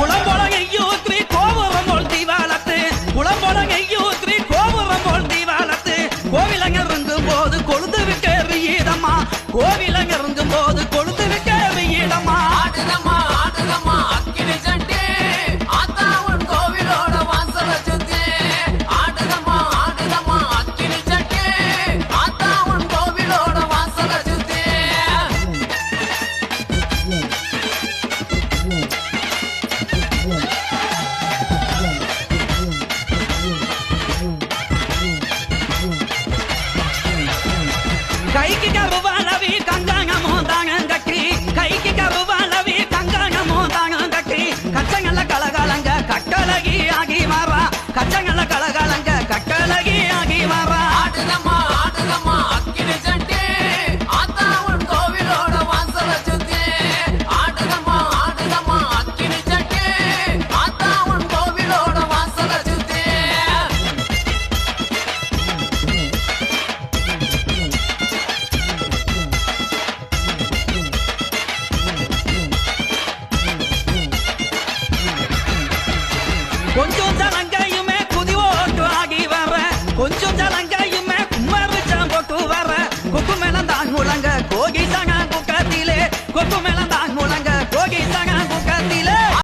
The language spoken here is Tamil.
குளம்பொழகையூத்ரி கோபுரம் போல் தீவாளத்து குளம்பொழகையூத்ரி கோபுரம் போல் தீவாளத்து கோவிலங்க இருக்கும் போது கொழுந்து விட்டு எறியுதம்மா கோவிலங்க இருக்கும் que quero vai. கொஞ்சம் ஜனங்கையுமே குதி ஓட்டு ஆகி வர கொஞ்சம் ஜனங்கையுமே குமரிச்சான் போட்டு வர குக்குமேல தான் முழங்க.